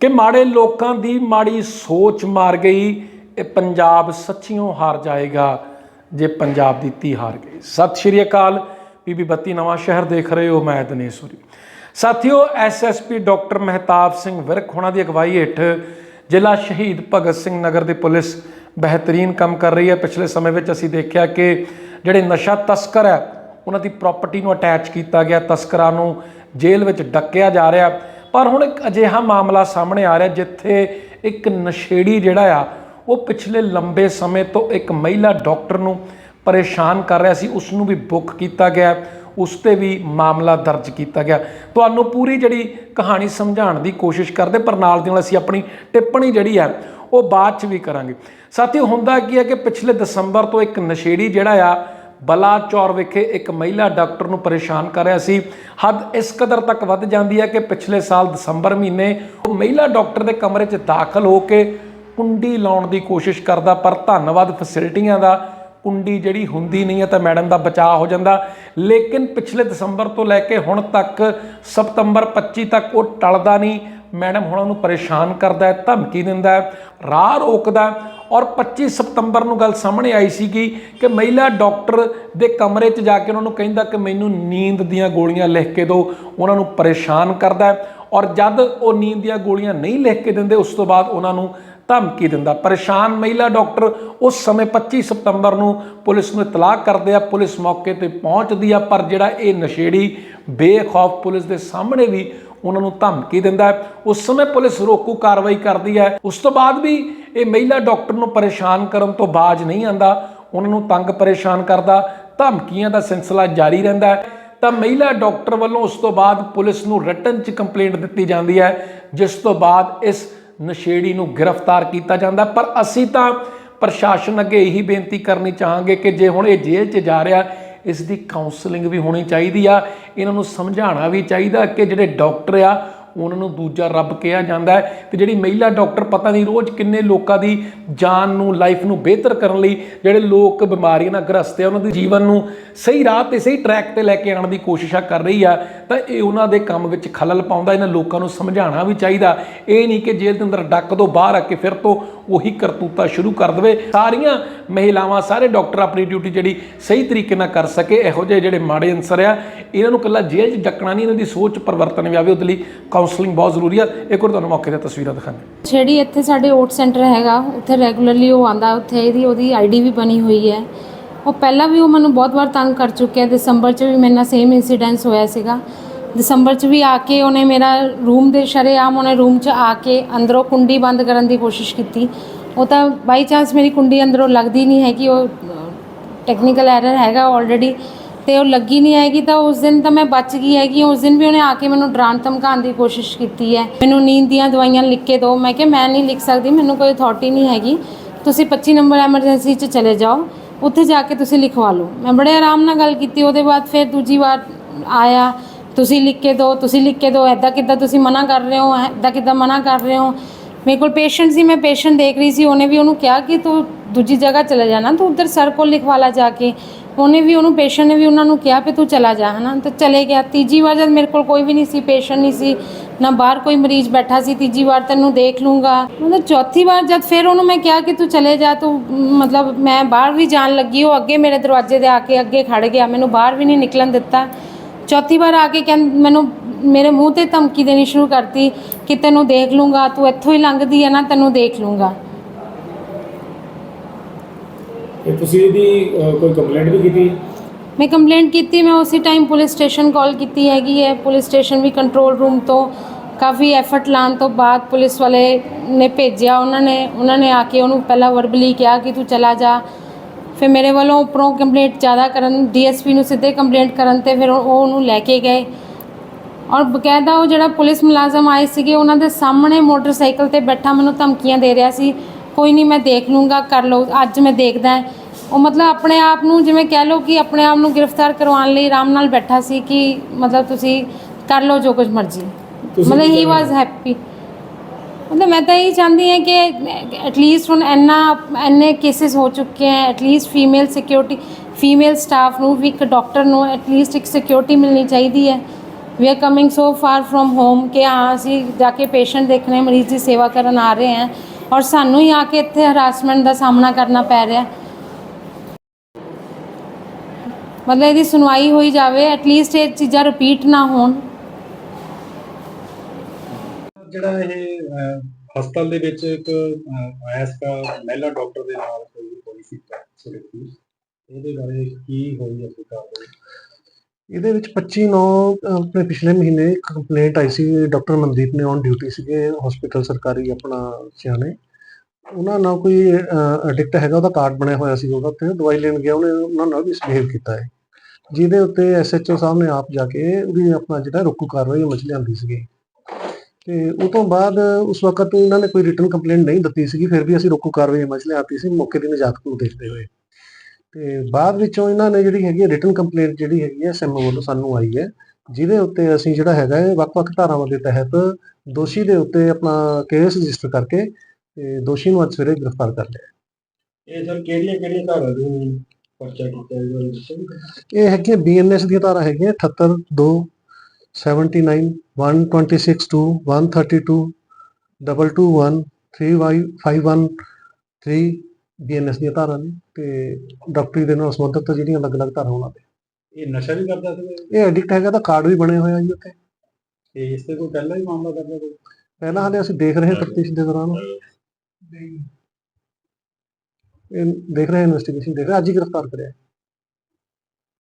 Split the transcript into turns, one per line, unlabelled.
ਕਿ ਮਾੜੇ ਲੋਕਾਂ ਦੀ ਮਾੜੀ ਸੋਚ ਮਾਰ ਗਈ, ਇਹ ਪੰਜਾਬ ਸੱਚੀਓ ਹਾਰ ਜਾਏਗਾ ਜੇ ਪੰਜਾਬ ਦੀ ਧੀ ਹਾਰ ਗਈ। ਸਤਿ ਸ਼੍ਰੀ ਅਕਾਲ, ਬੀਬੀ ਬੱਤੀ ਨਵਾਂ ਸ਼ਹਿਰ ਦੇਖ ਰਹੇ ਹੋ ਮੈਂ ਦਨੇਸ਼ਵਰੀ ਸਾਥੀਓ ਐਸਐਸਪੀ ਡਾਕਟਰ ਮਹਿਤਾਬ ਸਿੰਘ ਵਿਰਕ ਹੋਣਾ ਦੀ ਅਗਵਾਈ ਹੇਠ ਜ਼ਿਲ੍ਹਾ ਸ਼ਹੀਦ ਭਗਤ ਸਿੰਘ ਨਗਰ ਦੀ ਪੁਲਿਸ ਬਿਹਤਰੀਨ ਕੰਮ ਕਰ ਰਹੀ ਹੈ। ਪਿਛਲੇ ਸਮੇਂ ਵਿੱਚ ਅਸੀਂ ਦੇਖਿਆ ਕਿ ਜਿਹੜੇ ਨਸ਼ਾ ਤਸਕਰ ਹੈ, ਉਹਨਾਂ ਦੀ ਪ੍ਰਾਪਰਟੀ ਨੂੰ ਅਟੈਚ ਕੀਤਾ ਗਿਆ। ਤਸਕਰਾਂ ਨੂੰ ਜੇਲ੍ਹ ਵਿੱਚ ਡੱਕਿਆ ਜਾ ਰਿਹਾ। ਪਰ ਹੁਣ ਇੱਕ ਅਜਿਹਾ ਮਾਮਲਾ ਸਾਹਮਣੇ ਆ ਰਿਹਾ ਜਿੱਥੇ ਇੱਕ ਨਸ਼ੇੜੀ ਜਿਹੜਾ ਆ, ਉਹ ਪਿਛਲੇ ਲੰਬੇ ਸਮੇਂ ਤੋਂ ਇੱਕ ਮਹਿਲਾ ਡਾਕਟਰ ਨੂੰ ਪਰੇਸ਼ਾਨ ਕਰ ਰਿਹਾ ਸੀ ਉਸ ਨੂੰ ਵੀ ਬੁੱਕ ਕੀਤਾ ਗਿਆ, ਉਸ ਤੇ ਵੀ ਮਾਮਲਾ ਦਰਜ ਕੀਤਾ ਗਿਆ। ਤੁਹਾਨੂੰ ਪੂਰੀ ਜਿਹੜੀ ਕਹਾਣੀ ਸਮਝਾਉਣ ਦੀ ਕੋਸ਼ਿਸ਼ ਕਰਦੇ, ਪਰ ਨਾਲ ਦੀ ਨਾਲ ਅਸੀਂ ਆਪਣੀ ਟਿੱਪਣੀ ਜਿਹੜੀ ਹੈ ਉਹ ਬਾਅਦ ਚ ਵੀ ਕਰਾਂਗੇ। ਸਾਥੀਓ, ਹੁੰਦਾ ਕੀ ਹੈ ਕਿ ਪਿਛਲੇ ਦਸੰਬਰ ਤੋਂ ਇੱਕ ਨਸ਼ੇੜੀ ਜਿਹੜਾ ਆ ਬਲਾਚੌਰ ਵਿਖੇ ਇੱਕ ਮਹਿਲਾ ਡਾਕਟਰ ਨੂੰ ਪਰੇਸ਼ਾਨ ਕਰ ਰਿਹਾ ਸੀ। ਹੱਦ ਇਸ ਕਦਰ ਤੱਕ ਵੱਧ ਜਾਂਦੀ ਹੈ ਕਿ ਪਿਛਲੇ ਸਾਲ ਦਸੰਬਰ ਮਹੀਨੇ ਉਹ ਮਹਿਲਾ ਡਾਕਟਰ ਦੇ ਕਮਰੇ 'ਚ ਦਾਖਲ ਹੋ ਕੇ ਕੁੰਡੀ ਲਾਉਣ ਦੀ ਕੋਸ਼ਿਸ਼ ਕਰਦਾ, ਪਰ ਧੰਨਵਾਦ ਫੈਸਿਲਿਟੀਆਂ ਦਾ ਕੁੰਡੀ ਜਿਹੜੀ ਹੁੰਦੀ ਨਹੀਂ ਹੈ ਤਾਂ ਮੈਡਮ ਦਾ ਬਚਾਅ ਹੋ ਜਾਂਦਾ। ਲੇਕਿਨ ਪਿਛਲੇ ਦਸੰਬਰ ਤੋਂ ਲੈ ਕੇ ਹੁਣ ਤੱਕ ਸਤੰਬਰ 25 ਤੱਕ ਉਹ ਟਲਦਾ ਨਹੀਂ। ਮੈਡਮ ਹੁਣਾਂ ਨੂੰ ਪਰੇਸ਼ਾਨ ਕਰਦਾ ਹੈ, ਧਮਕੀ ਦਿੰਦਾ ਹੈ, ਰਾਹ ਰੋਕਦਾ ਔਰ 25 ਸਤੰਬਰ ਨੂੰ ਗੱਲ ਸਾਹਮਣੇ ਆਈ ਸੀਗੀ ਕਿ ਮਹਿਲਾ ਡਾਕਟਰ ਦੇ ਕਮਰੇ 'ਚ ਜਾ ਕੇ ਉਹਨਾਂ ਨੂੰ ਕਹਿੰਦਾ ਕਿ ਮੈਨੂੰ ਨੀਂਦ ਦੀਆਂ ਗੋਲੀਆਂ ਲਿਖ ਕੇ ਦਿਓ, ਉਹਨਾਂ ਨੂੰ ਪਰੇਸ਼ਾਨ ਕਰਦਾ ਔਰ ਜਦ ਉਹ ਨੀਂਦ ਦੀਆਂ ਗੋਲੀਆਂ ਨਹੀਂ ਲਿਖ ਕੇ ਦਿੰਦੇ, ਉਸ ਤੋਂ ਬਾਅਦ ਉਹਨਾਂ ਨੂੰ ਧਮਕੀ ਦਿੰਦਾ। ਪਰੇਸ਼ਾਨ ਮਹਿਲਾ ਡਾਕਟਰ ਉਸ ਸਮੇਂ 25 ਸਤੰਬਰ ਨੂੰ ਪੁਲਿਸ ਨੂੰ ਇਤਲਾਹ ਕਰਦੇ ਆ, ਪੁਲਿਸ ਮੌਕੇ ਤੇ ਪਹੁੰਚਦੀ ਆ, ਪਰ ਜਿਹੜਾ ਇਹ ਨਸ਼ੇੜੀ ਬੇਖੌਫ ਪੁਲਿਸ ਦੇ ਸਾਹਮਣੇ ਵੀ ਉਹਨਾਂ ਨੂੰ ਧਮਕੀ ਦਿੰਦਾ ਹੈ। ਉਸ ਸਮੇਂ ਪੁਲਿਸ ਰੋਕੂ ਕਾਰਵਾਈ ਕਰਦੀ ਹੈ। ਉਸ ਤੋਂ ਬਾਅਦ ਵੀ ਇਹ ਮਹਿਲਾ ਡਾਕਟਰ ਨੂੰ ਪਰੇਸ਼ਾਨ ਕਰਨ ਤੋਂ ਬਾਜ ਨਹੀਂ ਆਂਦਾ। ਉਹਨਾਂ ਨੂੰ ਤੰਗ ਪਰੇਸ਼ਾਨ ਕਰਦਾ। ਧਮਕੀਆਂ ਦਾ ਸਿਲਸਿਲਾ ਜਾਰੀ ਰਹਿੰਦਾ ਹੈ। ਤਾਂ ਮਹਿਲਾ ਡਾਕਟਰ ਵੱਲੋਂ ਉਸ ਤੋਂ ਬਾਅਦ ਪੁਲਿਸ ਨੂੰ ਰਿਟਨ 'ਚ ਕੰਪਲੇਂਟ ਦਿੱਤੀ ਜਾਂਦੀ ਹੈ। ਜਿਸ ਤੋਂ ਬਾਅਦ ਇਸ ਨਸ਼ੇੜੀ ਨੂੰ ਗ੍ਰਿਫਤਾਰ ਕੀਤਾ ਜਾਂਦਾ ਪਰ ਅਸੀਂ ਤਾਂ ਪ੍ਰਸ਼ਾਸਨ ਅੱਗੇ ਇਹੀ ਬੇਨਤੀ ਕਰਨੀ ਚਾਹਾਂਗੇ ਕਿ ਜੇ ਹੁਣ ਇਹ ਜੇਲ੍ਹ 'ਚ ਜਾ ਰਿਹਾ ਇਸ ਦੀ ਕਾਉਂਸਲਿੰਗ ਵੀ ਹੋਣੀ ਚਾਹੀਦੀ ਆ। ਇਹਨਾਂ ਨੂੰ ਸਮਝਾਉਣਾ ਵੀ ਚਾਹੀਦਾ ਕਿ ਜਿਹੜੇ ਡਾਕਟਰ ਆ ਉਹਨਾਂ ਨੂੰ ਦੂਜਾ ਰੱਬ ਕਿਹਾ ਜਾਂਦਾ ਹੈ ਤੇ ਜਿਹੜੀ ਮਹਿਲਾ ਡਾਕਟਰ ਪਤਾ ਨਹੀਂ ਰੋਜ਼ ਕਿੰਨੇ ਲੋਕਾਂ ਦੀ ਜਾਨ ਨੂੰ ਲਾਈਫ ਨੂੰ ਬਿਹਤਰ ਕਰਨ ਲਈ ਜਿਹੜੇ ਲੋਕ ਬਿਮਾਰੀਆਂ ਨਾਲ ਗ੍ਰਸਤ ਆ ਉਹਨਾਂ ਦੇ ਜੀਵਨ ਨੂੰ ਸਹੀ ਰਾਹ ਤੇ, ਸਹੀ ਟਰੈਕ ਤੇ ਲੈ ਕੇ ਆਉਣ ਦੀ ਕੋਸ਼ਿਸ਼ਾਂ ਕਰ ਰਹੀ ਆ, ਤਾਂ ਇਹ ਉਹਨਾਂ ਦੇ ਕੰਮ ਵਿੱਚ ਖਲਲ ਪਾਉਂਦਾ, ਇਹਨਾਂ ਲੋਕਾਂ ਨੂੰ ਸਮਝਾਉਣਾ ਵੀ ਚਾਹੀਦਾ। ਇਹ ਨਹੀਂ ਕਿ ਜੇਲ੍ਹ ਦੇ ਅੰਦਰ ਡੱਕ ਤੋਂ ਬਾਹਰ ਆ ਕੇ ਫਿਰ ਤੋਂ ਉਹੀ ਕਰਤੂਤਾ ਸ਼ੁਰੂ ਕਰ ਦੇਵੇ। ਸਾਰੀਆਂ ਮਹਿਲਾਵਾਂ, ਸਾਰੇ ਡਾਕਟਰ ਆਪਣੀ ਡਿਊਟੀ ਜਿਹੜੀ ਸਹੀ ਤਰੀਕੇ ਨਾਲ ਕਰ ਸਕੇ, ਇਹੋ ਜਿਹੇ ਜਿਹੜੇ ਮਾੜੇ ਅਨਸਰ ਆ, ਇਹਨਾਂ ਨੂੰ ਕੱਲਾ ਜੇਲ੍ਹ 'ਚ ਡੱਕਣਾ ਨਹੀਂ, ਇਹਨਾਂ ਦੀ ਸੋਚ ਪਰਿਵਰਤਨ ਵੀ ਆਵੇ, ਉਹਦੇ ਲਈ ਕਾਉਂਸਲਿੰਗ ਬਹੁਤ ਜ਼ਰੂਰੀ ਆ। ਇੱਕ ਵਾਰ ਤੁਹਾਨੂੰ ਮੌਕੇ ਤੇ ਤਸਵੀਰਾਂ ਦਿਖਾਉਂਦੇ
ਜਿਹੜੀ ਇੱਥੇ ਸਾਡੇ ਓਟ ਸੈਂਟਰ ਹੈਗਾ, ਉੱਥੇ ਰੈਗੂਲਰਲੀ ਉਹ ਆਂਦਾ ਉੱਥੇ ਇਹਦੀ ਉਹਦੀ ਆਈਡੀ ਵੀ ਬਣੀ ਹੋਈ ਹੈ। ਉਹ ਪਹਿਲਾਂ ਵੀ ਉਹ ਮੈਨੂੰ ਬਹੁਤ ਵਾਰ ਤੰਗ ਕਰ ਚੁੱਕਿਆ। ਦਸੰਬਰ 'ਚ ਵੀ ਮੇਰੇ ਨਾਲ ਸੇਮ ਇਨਸੀਡੈਂਸ ਹੋਇਆ ਸੀਗਾ। ਦਸੰਬਰ 'ਚ ਵੀ ਆ ਕੇ ਉਹਨੇ ਮੇਰਾ ਰੂਮ ਦੇ ਸ਼ਰੇਆਮ ਉਹਨੇ ਰੂਮ 'ਚ ਆ ਕੇ ਅੰਦਰੋਂ ਕੁੰਡੀ ਬੰਦ ਕਰਨ ਦੀ ਕੋਸ਼ਿਸ਼ ਕੀਤੀ। ਉਹ ਤਾਂ ਬਾਈ ਚਾਂਸ ਮੇਰੀ ਕੁੰਡੀ ਅੰਦਰੋਂ ਲੱਗਦੀ ਨਹੀਂ ਹੈ ਕਿ ਉਹ ਟੈਕਨੀਕਲ ਐਰਰ ਹੈਗਾ ਆਲਰੇਡੀ ਤੇ ਉਹ ਲੱਗੀ ਨਹੀਂ ਹੈਗੀ ਤਾਂ ਉਸ ਦਿਨ ਤਾਂ ਮੈਂ ਬਚ ਗਈ ਹੈਗੀ ਉਸ ਦਿਨ ਵੀ ਉਹਨੇ ਆ ਕੇ ਮੈਨੂੰ ਡਰਾਉਣ ਧਮਕਾਉਣ ਦੀ ਕੋਸ਼ਿਸ਼ ਕੀਤੀ ਹੈ। ਮੈਨੂੰ ਨੀਂਦ ਦੀਆਂ ਦਵਾਈਆਂ ਲਿਖ ਕੇ ਦਿਓ। ਮੈਂ ਕਿਹਾ, ਮੈਂ ਨਹੀਂ ਲਿਖ ਸਕਦੀ, ਮੈਨੂੰ ਕੋਈ ਅਥਾਰਟੀ ਨਹੀਂ ਹੈਗੀ। ਤੁਸੀਂ 25 ਨੰਬਰ ਐਮਰਜੈਂਸੀ 'ਚ ਚਲੇ ਜਾਓ। ਉੱਥੇ ਜਾ ਕੇ ਤੁਸੀਂ ਲਿਖਵਾ ਲਓ। ਮੈਂ ਬੜੇ ਆਰਾਮ ਨਾਲ ਗੱਲ ਕੀਤੀ। ਉਹਦੇ ਬਾਅਦ ਫਿਰ ਦੂਜੀ ਵਾਰ ਆਇਆ। ਤੁਸੀਂ ਲਿਖ ਕੇ ਦਿਓ, ਤੁਸੀਂ ਲਿਖ ਕੇ ਦਿਓ। ਐਦਾਂ ਕਿੱਦਾਂ ਤੁਸੀਂ ਮਨਾ ਕਰ ਰਹੇ ਹੋ? ਐਦਾਂ ਕਿੱਦਾਂ ਮਨਾ ਕਰ ਰਹੇ ਹੋ? ਮੇਰੇ ਕੋਲ ਪੇਸ਼ੈਂਟ ਸੀ, ਮੈਂ ਪੇਸ਼ੈਂਟ ਦੇਖ ਰਹੀ ਸੀ। ਉਹਨੇ ਵੀ ਉਹਨੂੰ ਕਿਹਾ ਕਿ ਤੂੰ ਦੂਜੀ ਜਗ੍ਹਾ ਚਲੇ ਜਾਣਾ। ਤੂੰ ਉਧਰ ਸਰ ਕੋਲ ਲਿਖਵਾ ਲਾ ਜਾ ਕੇ। ਉਹਨੇ ਵੀ ਉਹਨੂੰ ਪੇਸ਼ੈਂਟ ਨੇ ਵੀ ਉਹਨਾਂ ਨੂੰ ਕਿਹਾ ਵੀ ਤੂੰ ਚਲਾ ਜਾ, ਹਨਾ? ਤਾਂ ਚਲੇ ਗਿਆ। ਤੀਜੀ ਵਾਰ ਜਦ ਮੇਰੇ ਕੋਲ ਕੋਈ ਵੀ ਨਹੀਂ ਸੀ ਪੇਸ਼ੈਂਟ ਨਹੀਂ ਸੀ, ਨਾ ਬਾਹਰ ਕੋਈ ਮਰੀਜ਼ ਬੈਠਾ ਸੀ, ਤੀਜੀ ਵਾਰ ਤੈਨੂੰ ਦੇਖ ਲੂੰਗਾ। ਮਤਲਬ ਚੌਥੀ ਵਾਰ ਜਦ ਫਿਰ ਉਹਨੂੰ ਮੈਂ ਕਿਹਾ ਕਿ ਤੂੰ ਚਲੇ ਜਾ, ਤੂੰ ਮਤਲਬ ਮੈਂ ਬਾਹਰ ਵੀ ਜਾਣ ਲੱਗੀ, ਉਹ ਅੱਗੇ ਮੇਰੇ ਦਰਵਾਜ਼ੇ ਦੇ ਆ ਕੇ ਅੱਗੇ ਖੜ ਗਿਆ, ਮੈਨੂੰ ਬਾਹਰ ਵੀ ਨਹੀਂ ਨਿਕਲਣ ਦਿੱਤਾ। ਚੌਥੀ ਵਾਰ ਆ ਕੇ ਕਹਿੰ, ਮੈਨੂੰ ਮੇਰੇ ਮੂੰਹ ਤੇ ਧਮਕੀ ਦੇਣੀ ਸ਼ੁਰੂ ਕਰਤੀ ਕਿ ਤੈਨੂੰ ਦੇਖ ਲੂੰਗਾ, ਤੂੰ ਇੱਥੋਂ ਹੀ ਲੰਘਦੀ ਹੈ ਨਾ, ਤੈਨੂੰ ਦੇਖ ਲੂੰਗਾ
ਇਹ ਤੁਸੀਂ ਇਹਦੀ ਅਹ, ਕੋਈ ਕੰਪਲੇਂਟ ਵੀ ਕੀਤੀ?
ਮੈਂ ਕੰਪਲੇਂਟ ਕੀਤੀ ਮੈਂ ਉਸੇ ਟਾਈਮ ਪੁਲਿਸ ਸਟੇਸ਼ਨ ਕਾਲ ਕੀਤੀ ਹੈਗੀ ਹੈ। ਪੁਲਿਸ ਸਟੇਸ਼ਨ ਵੀ ਕੰਟਰੋਲ ਰੂਮ ਤੋਂ ਕਾਫੀ ਐਫਰਟ ਲਾਉਣ ਤੋਂ ਬਾਅਦ ਪੁਲਿਸ ਵਾਲੇ ਨੇ ਭੇਜਿਆ ਉਹਨਾਂ ਨੇ। ਉਹਨਾਂ ਨੇ ਆ ਕੇ ਉਹਨੂੰ ਪਹਿਲਾਂ ਵਰਬਲੀ ਕਿਹਾ ਕਿ ਤੂੰ ਚਲਾ ਜਾ। ਫਿਰ ਮੇਰੇ ਵੱਲੋਂ ਉੱਪਰੋਂ ਕੰਪਲੇਂਟ ਜ਼ਿਆਦਾ ਕਰਨ ਡੀਐਸਪੀ ਨੂੰ ਸਿੱਧੇ ਕੰਪਲੇਂਟ ਕਰਨ ਤੇ ਫਿਰ ਉਹ ਉਹਨੂੰ ਲੈ ਕੇ ਗਏ। ਔਰ ਬਕਾਇਦਾ ਉਹ ਜਿਹੜਾ ਪੁਲਿਸ ਮੁਲਾਜ਼ਮ ਆਏ ਸੀਗੇ ਉਹਨਾਂ ਦੇ ਸਾਹਮਣੇ ਮੋਟਰਸਾਈਕਲ ਤੇ ਬੈਠਾ ਮੈਨੂੰ ਧਮਕੀਆਂ ਦੇ ਰਿਹਾ ਸੀ। ਕੋਈ ਨਹੀਂ ਮੈਂ ਦੇਖ ਲੂੰਗਾ ਕਰ ਲਓ ਅੱਜ ਮੈਂ ਦੇਖਦਾ। ਹੈ। ਉਹ ਮਤਲਬ ਆਪਣੇ ਆਪ ਨੂੰ ਜਿਵੇਂ ਕਹਿ ਲਓ ਕਿ ਆਪਣੇ ਆਪ ਨੂੰ ਗ੍ਰਿਫਤਾਰ ਕਰਵਾਉਣ ਲਈ ਆਰਾਮ ਨਾਲ ਬੈਠਾ ਸੀ ਕਿ ਮਤਲਬ ਤੁਸੀਂ ਕਰ ਲਓ ਜੋ ਕੁਝ ਮਰਜ਼ੀ।
ਤੁਸੀਂ
ਮਤਲਬ ਹੀ? ਵਾਸ ਹੈਪੀ ਮਤਲਬ ਮੈਂ ਤਾਂ ਇਹ ਚਾਹੁੰਦੀ ਹਾਂ ਕਿ ਐਟਲੀਸਟ ਹੁਣ ਇੰਨਾ ਇੰਨੇ ਕੇਸਿਸ ਹੋ ਚੁੱਕੇ ਹੈ at least female security female staff ਨੂੰ ਵੀ ਇੱਕ ਡਾਕਟਰ ਨੂੰ ਐਟਲੀਸਟ ਇੱਕ ਸਿਕਿਉਰਿਟੀ ਮਿਲਣੀ ਚਾਹੀਦੀ ਹੈ। We are coming so far from home ਕਿ ਹਾਂ ਅਸੀਂ ਜਾ ਕੇ ਪੇਸ਼ੈਂਟ ਦੇਖਣੇ ਮਰੀਜ਼ ਦੀ ਸੇਵਾ ਕਰਨ ਆ ਰਹੇ ਹਾਂ। ਔਰ ਸਾਨੂੰ ਹੀ ਆ ਕੇ ਇੱਥੇ ਹਰਾਸਮੈਂਟ ਦਾ ਸਾਹਮਣਾ ਕਰਨਾ ਪੈ ਰਿਹਾ। ਮਤਲਬ ਇਹਦੀ ਸੁਣਵਾਈ ਹੋਈ ਜਾਵੇ ਐਟਲੀਸਟ ਇਹ ਚੀਜ਼ਾਂ ਰਿਪੀਟ ਨਾ ਹੋਣ।
ਜਿਹੜਾ ਇਹ ਅਹ, ਹਸਪਤਾਲ ਦੇ ਵਿੱਚ ਇੱਕ ਅਹ, ਆਇਆ ਸੀਗਾ ਮਹਿਲਾ ਡਾਕਟਰ ਦੇ ਨਾਲ ਕੋਈ ਹੋਈ ਸੀ ਸਿਰਫੀ ਇਹਦੇ ਬਾਰੇ ਕੀ ਹੋਈ ਹੈ ਕਾਰਵਾਈ
ਇਹਦੇ ਵਿੱਚ 25 ਨੌ ਅਹ, ਆਪਣੇ ਪਿਛਲੇ ਮਹੀਨੇ ਇੱਕ ਕੰਪਲੇਂਟ ਆਈ ਸੀ ਡਾਕਟਰ ਮਨਦੀਪ ਨੇ ਔਨ ਡਿਊਟੀ ਸੀਗੇ ਹਸਪੀਟਲ ਸਰਕਾਰੀ ਆਪਣਾ ਸਿਆਣੇ ਉਹਨਾਂ ਨਾਲ ਕੋਈ ਐਡਿਕਟ ਹੈਗਾ ਉਹਦਾ ਕਾਰਡ ਬਣਿਆ ਹੋਇਆ ਸੀ ਉਹਦਾ ਤੇ ਦਵਾਈ ਲੈਣ ਗਿਆ ਉਹਨੇ ਉਹਨਾਂ ਨਾਲ ਮਿਸਬਿਹੇਵ ਕੀਤਾ ਹੈ। ਜਿਹਦੇ ਉੱਤੇ ਐਸਐਚਓ ਸਾਹਿਬ ਨੇ ਆਪ ਜਾ ਕੇ ਉਹਦੀ ਆਪਣਾ ਜਿਹੜਾ ਰੋਕੂ ਕਾਰਵਾਈ ਅਮਲ ਲਿਆਂਦੀ ਸੀਗੀ। ਤੇ ਉਹ ਤੋਂ ਬਾਅਦ ਉਸ ਵਕਤ ਇਹਨਾਂ ਨੇ ਕੋਈ ਰਿਟਰਨ ਕੰਪਲੇਂਟ ਨਹੀਂ ਦਿੱਤੀ ਸੀਗੀ, ਫਿਰ ਵੀ ਅਸੀਂ ਰੋਕੂ ਕਾਰਵਾਈ ਅਮਲ ਲਿਆਤੀ ਸੀ, ਮੌਕੇ ਦੀ ਨਜਾਤ ਨੂੰ ਦੇਖਦੇ ਹੋਏ। ਤੇ ਬਾਅਦ ਵਿੱਚੋਂ ਇਹਨਾਂ ਨੇ ਜਿਹੜੀ ਹੈਗੀ ਰਿਟਰਨ ਕੰਪਲੇਂਟ ਜਿਹੜੀ ਹੈਗੀ ਹੈ ਐਸਐਮਓ ਵੱਲੋਂ ਸਾਨੂੰ ਆਈ ਹੈ, ਜਿਹਦੇ ਉੱਤੇ ਅਸੀਂ ਜਿਹੜਾ ਹੈਗਾ ਹੈ ਵੱਖ-ਵੱਖ ਧਾਰਾਵਾਂ ਦੇ ਤਹਿਤ ਦੋਸ਼ੀ ਦੇ ਉੱਤੇ ਆਪਣਾ ਕੇਸ ਰਜਿਸਟਰ ਕਰਕੇ ਤੇ ਦੋਸ਼ੀ ਨੂੰ ਅੱਜ ਸਵੇਰੇ ਗ੍ਰਿਫਤਾਰ ਕਰ ਲਿਆ।
ਇਹ ਸਰ ਕਿਹੜੀਆਂ ਕਿਹੜੀਆਂ ਧਾਰਾ ਦੇ ਪਰਚਾ ਕੀਤਾ ਇਹਦੇ ਬਾਰੇ ਦੱਸੋਗੇ
ਇਹ ਹੈਗੀਆਂ ਬੀਐਨਐਸ ਦੀਆਂ ਧਾਰਾ ਹੈਗੀਆਂ 78 2 79 126 2 132 221 351 3 ਬੀਐਨਐਸ ਦੀਆਂ ਧਾਰਾ ਨੇ ਤੇ ਡਾਕਟਰੀ ਦੇ ਨਾਲ ਸੰਬੰਧਿਤ ਜਿਹੜੀਆਂ ਅਲੱਗ-ਅਲੱਗ ਧਾਰਾ ਉਹਨਾਂ ਦੇ।
ਇਹ ਨਸ਼ਾ ਵੀ ਕਰਦਾ ਸੀ?
ਇਹ ਐਡਿਕਟ ਹੈਗਾ ਤਾਂ ਕਾਰਡ ਵੀ ਬਣੇ ਹੋਏ ਆ ਜੀ ਉੱਤੇ
ਤੇ ਇਸ ਤੇ ਕੋਈ ਪਹਿਲਾਂ ਹੀ ਮਾਮਲਾ ਕਰਦਾ ਕੋਈ?
ਪਹਿਲਾਂ ਹਾਲੇ ਅਸੀਂ ਦੇਖ ਰਹੇ ਹਾਂ ਤਫਤੀਸ਼ ਦੇ ਦੌਰਾਨ। ਇਹ ਦੇਖ ਰਹੇ ਹਾਂ ਇਨਵੈਸਟੀਗੇਸ਼ਨ ਦੇਖ ਰਹੇ ਹਾਂ, ਅੱਜ ਹੀ ਗ੍ਰਿਫਤਾਰ ਕਰਿਆ।